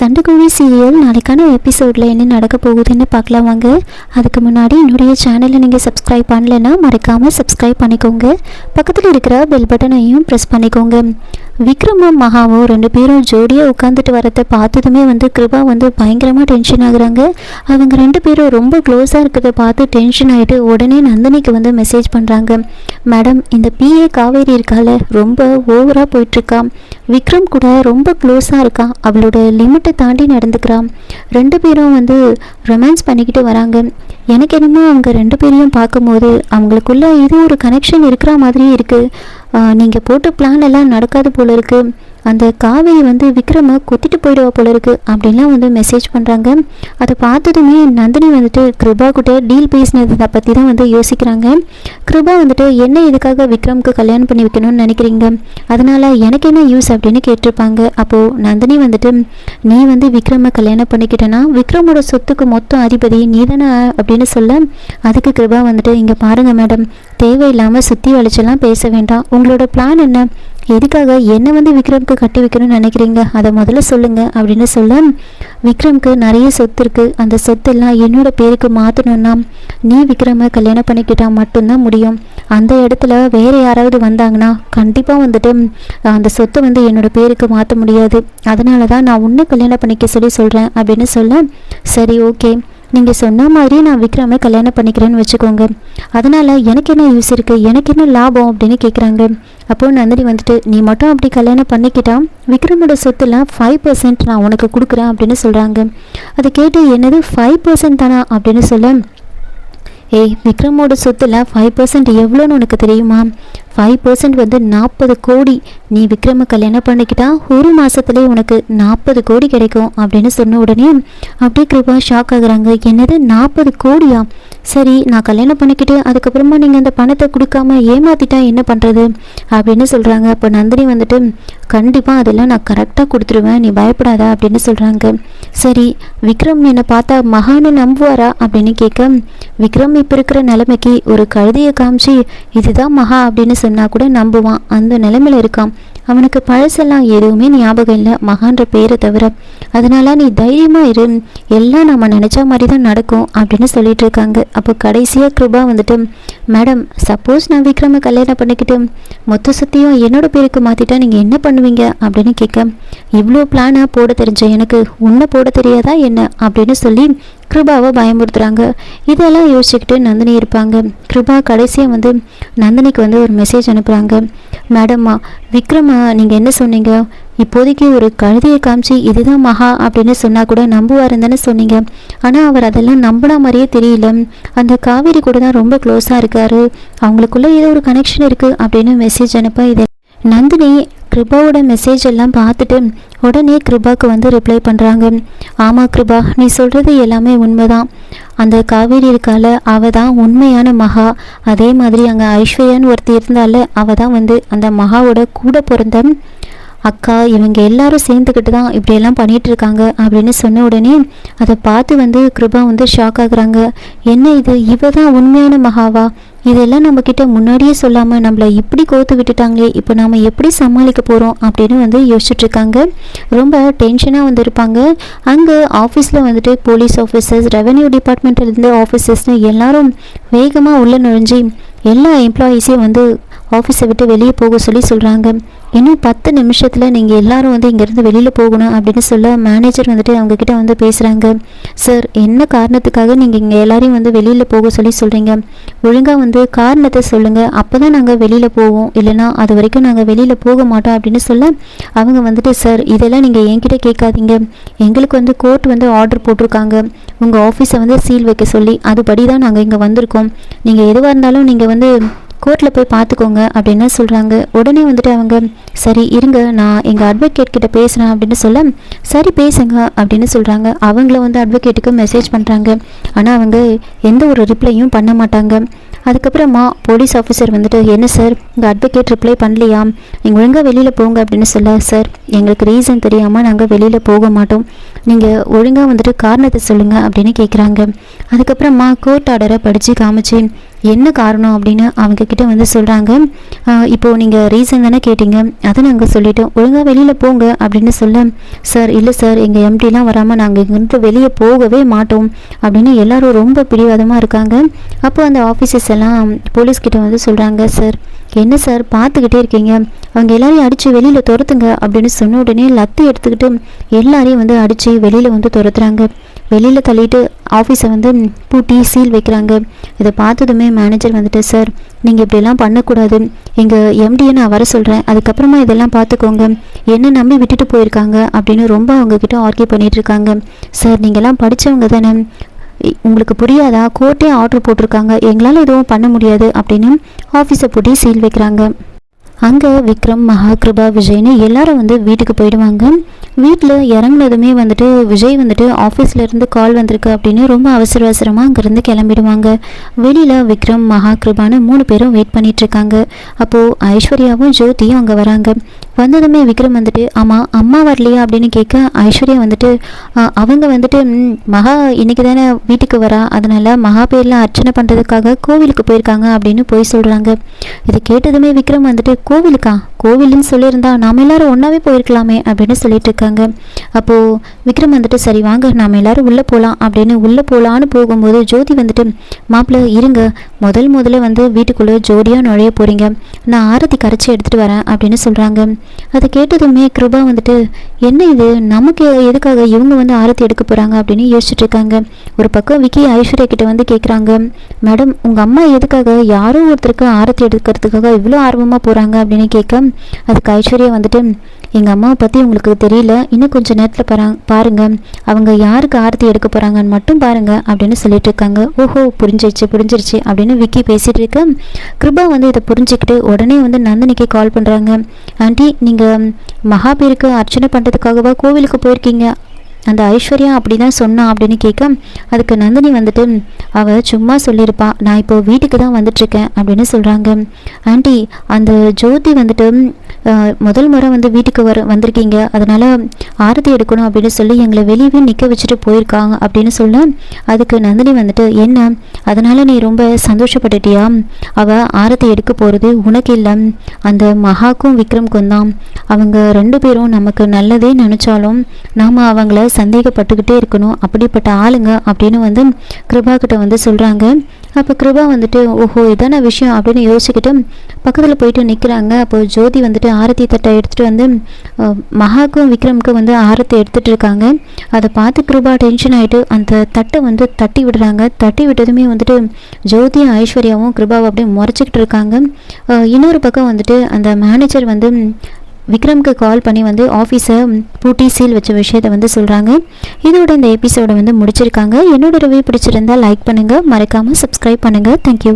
சண்டைக்கோழி serial நாளைக்கான எபிசோடில் என்ன நடக்க போகுதுன்னு பார்க்கலாம் வாங்க. அதுக்கு முன்னாடி என்னுடைய சேனலை நீங்கள் சப்ஸ்கிரைப் பண்ணலைன்னா மறக்காமல் சப்ஸ்கிரைப் பண்ணிக்கோங்க. பக்கத்தில் இருக்கிற பெல் பட்டனையும் ப்ரெஸ் பண்ணிக்கோங்க. விக்ரமும் மகாவும் ரெண்டு பேரும் ஜோடியாக உட்காந்துட்டு வரத்தை பார்த்ததுமே வந்து கிருபா வந்து பயங்கரமாக டென்ஷன் ஆகுறாங்க. அவங்க ரெண்டு பேரும் ரொம்ப க்ளோஸாக இருக்கிறத பார்த்து டென்ஷன் ஆகிட்டு உடனே நந்தினிக்கு வந்து மெசேஜ் பண்ணுறாங்க மேடம் இந்த பிஏ காவேரி இருக்கால ரொம்ப ஓவராக போயிட்டுருக்கா. விக்ரம் கூட ரொம்ப க்ளோஸாக இருக்கான். அவளோட லிமிட்டை தாண்டி நடந்துக்கிறான். ரெண்டு பேரும் வந்து ரொமான்ஸ் பண்ணிக்கிட்டு வராங்க. எனக்கு என்னமோ அவங்க ரெண்டு பேரையும் பார்க்கும்போது அவங்களுக்குள்ள ஏதோ ஒரு கனெக்ஷன் இருக்கிற மாதிரியே இருக்குது நீங்கள் போட்ட பிளான் எல்லாம் நடக்காது போல இருக்குது அந்த காவேரி வந்து விக்ரமை கொத்திட்டு போயிடுவா போல இருக்கு அப்படின்லாம் வந்து மெசேஜ் பண்ணுறாங்க அதை பார்த்ததுமே நந்தினி வந்துட்டு கிருபா கிட்ட டீல் பேசினதை பற்றி தான் வந்து யோசிக்கிறாங்க. கிருபா வந்துட்டு என்ன இதுக்காக விக்ரம்க்கு கல்யாணம் பண்ணி வைக்கணும்னு நினைக்கிறீங்க? அதனால எனக்கு என்ன யூஸ் அப்படின்னு கேட்டிருப்பாங்க. அப்போது நந்தினி வந்துட்டு நீ வந்து விக்ரமை கல்யாணம் பண்ணிக்கிட்டேன்னா விக்ரமோட சொத்துக்கு மொத்தம் அதிபதி நீ தானே அப்படின்னு சொல்ல அதுக்கு கிருபா வந்துட்டு இங்கே பாருங்கள் மேடம் தேவையில்லாமல் சுற்றி வளைச்செல்லாம் பேச வேண்டாம். உங்களோட பிளான் என்ன? எதுக்காக என்னை வந்து விக்ரம்க்கு கட்டி வைக்கணும்னு நினைக்கிறீங்க? அதை முதல்ல சொல்லுங்கள் அப்படின்னு சொல்ல விக்ரம்க்கு நிறைய சொத்து இருக்குது அந்த சொத்தெல்லாம் என்னோட பேருக்கு மாற்றணும்னா நீ விக்ரமை கல்யாணம் பண்ணிக்கிட்டா மட்டும்தான் முடியும். அந்த இடத்துல வேறு யாராவது வந்தாங்கன்னா கண்டிப்பாக வந்துட்டு அந்த சொத்தை வந்து என்னோட பேருக்கு மாற்ற முடியாது. அதனால தான் நான் உன்னை கல்யாணம் பண்ணிக்க சொல்லி சொல்கிறேன் அப்படின்னு சொல்ல சரி ஓகே நீங்கள் சொன்ன மாதிரி நான் விக்ரமை கல்யாணம் பண்ணிக்கிறேன்னு வச்சுக்கோங்க. அதனால் எனக்கு என்ன யூஸ் இருக்குது எனக்கு என்ன லாபம்? அப்படின்னு கேட்குறாங்க அப்போது நந்தினி வந்துட்டு நீ மட்டும் அப்படி கல்யாணம் பண்ணிக்கிட்டா விக்ரமோட சொத்துல ஃபைவ் பர்சன்ட் நான் உனக்கு கொடுக்குறேன் அப்படின்னு சொல்கிறாங்க அதை கேட்டு என்னது ஃபைவ் பர்சன்ட் தானா? அப்படின்னு சொல்ல ஏய் விக்ரமோட சொத்துல ஃபைவ் பர்சன்ட் எவ்வளோன்னு உனக்கு தெரியுமா? ஃபைவ் பர்சன்ட் வந்து நாற்பது கோடி. நீ விக்ரம கல்யாணம் பண்ணிக்கிட்டா ஒரு மாதத்துலேயே உனக்கு நாற்பது கோடி கிடைக்கும் அப்படின்னு சொன்ன உடனே அப்படியே கிருபா ஷாக் ஆகுறாங்க. என்னது? நாற்பது கோடியா? சரி நான் கல்யாணம் பண்ணிக்கிட்டு அதுக்கப்புறமா நீங்கள் அந்த பணத்தை கொடுக்காம ஏமாத்திட்டா என்ன பண்ணுறது அப்படின்னு சொல்கிறாங்க அப்போ நந்தினி வந்துட்டு கண்டிப்பாக அதெல்லாம் நான் கரெக்டாக கொடுத்துருவேன். நீ பயப்படாத அப்படின்னு சொல்கிறாங்க சரி விக்ரம் என்னை பார்த்தா மகான்னு நம்புவாரா அப்படின்னு கேட்க விக்ரம் இப்போ இருக்கிற நிலைமைக்கு ஒரு கழுதியை காமிச்சு இதுதான் மகா அப்படின்னு சொன்னால் கூட நம்புவான். அந்த நிலைமையில் இருக்கான். அவனுக்கு பழசெல்லாம் எதுவுமே ஞாபகம் இல்லை மகான்ற பேரை தவிர. அதனால நீ தைரியமாக இரு எல்லாம் நம்ம நினைச்ச மாதிரி தான் நடக்கும் அப்படின்னு சொல்லிட்டு இருக்காங்க. அப்போ கடைசியாக கிருபா வந்துட்டு மேடம் சப்போஸ் நான் விக்ரம கல்யாணம் பண்ணிக்கிட்டு மொத்த சுத்தியும் என்னோட பேருக்கு மாற்றிட்டா நீங்கள் என்ன பண்ணுவீங்க? அப்படின்னு கேட்க இவ்வளோ பிளானா போட தெரிஞ்ச எனக்கு உன்னை போட தெரியாதா என்ன? அப்படின்னு சொல்லி கிருபாவை பயமுறுத்துறாங்க. இதெல்லாம் யோசிச்சுக்கிட்டு நந்தினி இருப்பாங்க. கிருபா கடைசியாக வந்து நந்தினிக்கு வந்து ஒரு மெசேஜ் அனுப்புகிறாங்க மேடம்மா விக்ரமா நீங்கள் என்ன சொன்னீங்க? இப்போதைக்கு ஒரு கழுதையை காமிச்சு இதுதான் மகா அப்படின்னு சொன்னால் கூட நம்புவாருன்னு தானே சொன்னீங்க. ஆனால் அவர் அதெல்லாம் நம்பின மாதிரியே தெரியல. அந்த காவேரி கூட தான் ரொம்ப க்ளோஸாக இருக்காரு. அவங்களுக்குள்ள ஏதோ ஒரு கனெக்ஷன் இருக்குது அப்படின்னு மெசேஜ் அனுப்ப இதை. நந்தினி கிருபாவோட மெசேஜ் எல்லாம் பார்த்துட்டு உடனே கிருபாவுக்கு வந்து ரிப்ளை பண்ணுறாங்க ஆமாம் கிருபா நீ சொல்கிறது எல்லாமே உண்மைதான். அந்த காவேரி இருக்கால அவ தான் உண்மையான மகா. அதே மாதிரி அங்கே ஐஸ்வர்யான்னு ஒருத்தி இருந்தால அவ தான் வந்து அந்த மகாவோட கூட பிறந்த அக்கா. இவங்க எல்லாரும் சேர்ந்துக்கிட்டு தான் இப்படியெல்லாம் பண்ணிட்டு இருக்காங்க அப்படின்னு சொன்ன உடனே அதை பார்த்து வந்து கிருபா வந்து ஷாக் ஆகுறாங்க. என்ன இது? இவ தான் உண்மையான மகாவா? இதெல்லாம் நம்மக்கிட்ட முன்னாடியே சொல்லாமல் நம்மளை இப்படி கோத்து விட்டுட்டாங்களே இப்போ நாம் எப்படி சமாளிக்க போகிறோம் அப்படின்னு வந்து யோசிச்சுட்டு இருக்காங்க. ரொம்ப டென்ஷனாக வந்திருப்பாங்க. அங்கே ஆஃபீஸில் வந்துட்டு போலீஸ் ஆஃபீஸர்ஸ் ரெவன்யூ டிபார்ட்மெண்ட்லேருந்து ஆஃபீஸர்ஸ்னு எல்லாரும் வேகமாக உள்ளே நுழைஞ்சி எல்லா எம்ப்ளாயீஸையும் வந்து ஆஃபீஸை விட்டு வெளியே போக சொல்லி சொல்கிறாங்க இன்னும் பத்து நிமிஷத்தில் நீங்கள் எல்லாரும் வந்து இங்கேருந்து வெளியில் போகணும் அப்படின்னு சொல்ல மேனேஜர் வந்துட்டு அவங்கக்கிட்ட வந்து பேசுகிறாங்க சார் என்ன காரணத்துக்காக நீங்கள் இங்கே எல்லாரையும் வந்து வெளியில் போக சொல்லி சொல்கிறீங்க ஒழுங்காக வந்து காரணத்தை சொல்லுங்கள் அப்போ தான் நாங்கள் வெளியில் போவோம். இல்லைனா அது வரைக்கும் நாங்கள் வெளியில் போக மாட்டோம் அப்படின்னு சொல்ல அவங்க வந்துட்டு சார் இதெல்லாம் நீங்கள் என்கிட்ட கேட்காதீங்க. எங்களுக்கு வந்து கோர்ட் வந்து ஆர்டர் போட்டிருக்காங்க. உங்கள் ஆஃபீஸை வந்து சீல் வைக்க சொல்லி அதுபடி தான் நாங்கள் இங்கே வந்திருக்கோம். நீங்கள் எதுவாக இருந்தாலும் நீங்கள் வந்து கோர்ட்டில் போய் பார்த்துக்கோங்க அப்படின்னு சொல்கிறாங்க உடனே வந்துட்டு அவங்க சரி இருங்க நான் எங்கள் அட்வொகேட் கிட்ட பேசுகிறேன் அப்படின்னு சொல்ல சரி பேசுங்க அப்படின்னு சொல்கிறாங்க அவங்கள வந்து அட்வொகேட்டுக்கு மெசேஜ் பண்ணுறாங்க ஆனால் அவங்க எந்த ஒரு ரிப்ளையும் பண்ண மாட்டாங்க. அதுக்கப்புறமா போலீஸ் ஆஃபீஸர் வந்துட்டு என்ன சார் உங்கள் அட்வொகேட் ரிப்ளை பண்ணலையா? நீங்கள் ஒழுங்காக வெளியில் போங்க அப்படின்னு சொல்ல சார் எங்களுக்கு ரீசன் தெரியாமல் நாங்கள் வெளியில் போக மாட்டோம். நீங்கள் ஒழுங்காக வந்துட்டு காரணத்தை சொல்லுங்கள் அப்படின்னு கேட்குறாங்க அதுக்கப்புறமா கோர்ட் ஆர்டரை படித்து காமிச்சு என்ன காரணம்? அப்படின்னு அவங்க கிட்ட வந்து சொல்கிறாங்க இப்போது நீங்கள் ரீசன் தானே கேட்டீங்க. அதை நாங்கள் சொல்லிட்டோம். ஒழுங்காக வெளியில் போங்க அப்படின்னு சொல்ல சார் இல்லை சார் எங்கள் எம்டிலாம் வராமல் நாங்கள் இங்கேருந்து வெளியே போகவே மாட்டோம் அப்படின்னு எல்லோரும் ரொம்ப பிடிவாதமாக இருக்காங்க. அப்போ அந்த ஆஃபீஸர்ஸ் எல்லாம் போலீஸ்கிட்ட வந்து சொல்கிறாங்க சார் என்ன சார் பார்த்துக்கிட்டே இருக்கீங்க. அவங்க எல்லாரையும் அடித்து வெளியில் துரத்துங்க அப்படின்னு சொன்ன உடனே லத்து எடுத்துக்கிட்டு எல்லாரையும் வந்து அடித்து வெளியில் வந்து துரத்துறாங்க. வெளியில் தள்ளிட்டு ஆஃபீஸை வந்து பூட்டி சீல் வைக்கிறாங்க. இதை பார்த்ததுமே மேனேஜர் வந்துட்டு சார் நீங்கள் இப்படியெல்லாம் பண்ணக்கூடாது. எங்கள் எம்டியை நான் வர சொல்கிறேன் அதுக்கப்புறமா இதெல்லாம் பார்த்துக்கோங்க. என்ன நம்பி விட்டுட்டு போயிருக்காங்க அப்படின்னு ரொம்ப அவங்கக்கிட்ட ஆர்கியூ பண்ணிகிட்ருக்காங்க சார் நீங்கள்லாம் படித்தவங்க தானே. உங்களுக்கு புரியாதா? கோர்ட்டே ஆர்டர் போட்டிருக்காங்க. எங்களால் எதுவும் பண்ண முடியாது அப்படின்னு ஆஃபீஸை பூட்டி சீல் வைக்கிறாங்க. அங்கே விக்ரம் மகாகிருபா விஜய்னு எல்லாரும் வந்து வீட்டுக்கு போயிடுவாங்க. வீட்டில் இறங்குனதுமே வந்துட்டு விஜய் வந்துட்டு ஆஃபீஸ்லேருந்து கால் வந்திருக்கு அப்படின்னு ரொம்ப அவசர அவசரமாக அங்கேருந்து கிளம்பிடுவாங்க. வெளியில் விக்ரம் மகாகிருபான்னு மூணு பேரும் வெயிட் பண்ணிகிட்ருக்காங்க அப்போது ஐஸ்வர்யாவும் ஜோதியும் அங்கே வராங்க. வந்ததுமே விக்ரம் வந்துட்டு ஆமாம் அம்மா வரலையா? அப்படின்னு கேட்க ஐஸ்வர்யா வந்துட்டு அவங்க வந்துட்டு மகா இன்னைக்கு தானே வீட்டுக்கு வரா. அதனால மகா பேரில் அர்ச்சனை பண்ணுறதுக்காக கோவிலுக்கு போயிருக்காங்க அப்படின்னு போய் சொல்கிறாங்க இதை கேட்டதுமே விக்ரம் வந்துட்டு கோவிலுக்கா? கோவிலுன்னு சொல்லியிருந்தா நாம் எல்லாரும் ஒன்றாவே போயிருக்கலாமே அப்படின்னு சொல்லிட்டு இருக்காங்க. அப்போது விக்ரம் வந்துட்டு சரி வாங்க நாம எல்லாரும் உள்ளே போகலாம் அப்படின்னு உள்ளே போகலான்னு போகும்போது ஜோதி வந்துட்டு மாப்பிள்ளை இருங்க. முதல் முதல்ல வந்து வீட்டுக்குள்ளே ஜோடியாக நுழைய போகிறீங்க நான் ஆரத்தி கரைச்சி எடுத்துகிட்டு வரேன் அப்படின்னு சொல்கிறாங்க அதை கேட்டதுமே கிருபா வந்துட்டு என்ன இது? நமக்கு எதுக்காக இவங்க வந்து ஆரத்தி எடுக்க போகிறாங்க அப்படின்னு யோசிச்சுட்டு இருக்காங்க. ஒரு பக்கம் விக்கி ஐஸ்வர்யா கிட்ட வந்து கேட்குறாங்க மேடம் உங்கள் அம்மா எதுக்காக யாரோ ஒருத்தருக்கு ஆரத்தி எடுக்கிறதுக்காக இவ்வளோ ஆர்வமாக போகிறாங்க அப்படின்னு கேட்க அதுக்கு ஐஸ்வர்யா வந்துட்டு எங்கள் அம்மாவை பற்றி உங்களுக்கு தெரியல. இன்னும் கொஞ்சம் நேரத்தில் பாரா பாருங்க. அவங்க யாருக்கு ஆரத்தி எடுக்க போகிறாங்கன்னு மட்டும் பாருங்க அப்படின்னு சொல்லிட்டு இருக்காங்க. ஓஹோ புரிஞ்சிருச்சு புரிஞ்சிருச்சு அப்படின்னு விக்கி பேசிட்டு இருக்க. கிருபா வந்து இதை புரிஞ்சுக்கிட்டு உடனே வந்து நந்தினிக்கு கால் பண்ணுறாங்க ஆண்டி நீங்கள் மகாபீருக்கு அர்ச்சனை பண்ணுறதுக்காகவா கோவிலுக்கு போயிருக்கீங்க? அந்த ஐஸ்வர்யா அப்படி தான் சொன்னா அப்படின்னு கேட்க அதுக்கு நந்தினி வந்துட்டு அவ சும்மா சொல்லியிருப்பா நான் இப்போ வீட்டுக்கு தான் வந்துட்டுருக்கேன் அப்படின்னு சொல்கிறாங்க ஆண்டி அந்த ஜோதி வந்துட்டு முதல் முறை வந்து வீட்டுக்கு வர வந்திருக்கீங்க. அதனால் ஆரத்தி எடுக்கணும் அப்படின்னு சொல்லி எங்களை வெளியவே நிற்க வச்சுட்டு போயிருக்காங்க அப்படின்னு சொல்ல அதுக்கு நந்தினி வந்துட்டு என்ன? அதனால் நீ ரொம்ப சந்தோஷப்பட்டுட்டியா? அவள் ஆரத்தி எடுக்க போகிறது உனக்கு இல்லை. அந்த மகாக்கும் விக்ரம்க்கும் தான். அவங்க ரெண்டு பேரும் நமக்கு நல்லதே நினச்சாலும் நாம் அவங்கள சந்தேகப்பட்டுக்கிட்டே இருக்கணும். அப்படிப்பட்ட ஆளுங்க அப்படின்னு வந்து கிருபா கிட்ட வந்து சொல்கிறாங்க அப்போ கிருபா வந்துட்டு ஓஹோ இதான விஷயம்? அப்படின்னு யோசிச்சுக்கிட்டு பக்கத்தில் போயிட்டு நிற்கிறாங்க அப்போ ஜோதி வந்துட்டு ஆரத்தி தட்டை எடுத்துகிட்டு வந்து மகாக்கும் விக்ரமுக்கும் வந்து ஆரத்தி எடுத்துகிட்டு இருக்காங்க. அதை பார்த்து கிருபா டென்ஷன் ஆகிட்டு அந்த தட்டை வந்து தட்டி விடுறாங்க. தட்டி விட்டதுமே வந்துட்டு ஜோதியும் ஐஸ்வர்யாவும் கிருபாவை அப்படியே முறைச்சிக்கிட்டு இருக்காங்க. இன்னொரு பக்கம் வந்துட்டு அந்த மேனேஜர் வந்து விக்ரம்க்கு கால் பண்ணி வந்து ஆஃபீஸை பூட்டி சீல் வச்ச விஷயத்தை வந்து சொல்கிறாங்க இதோட இந்த எபிசோடை வந்து முடிச்சிருக்காங்க. என்னோட ரிவ்யூ பிடிச்சிருந்தா லைக் பண்ணுங்கள் மறக்காமல் சப்ஸ்கிரைப் பண்ணுங்கள் தேங்க்யூ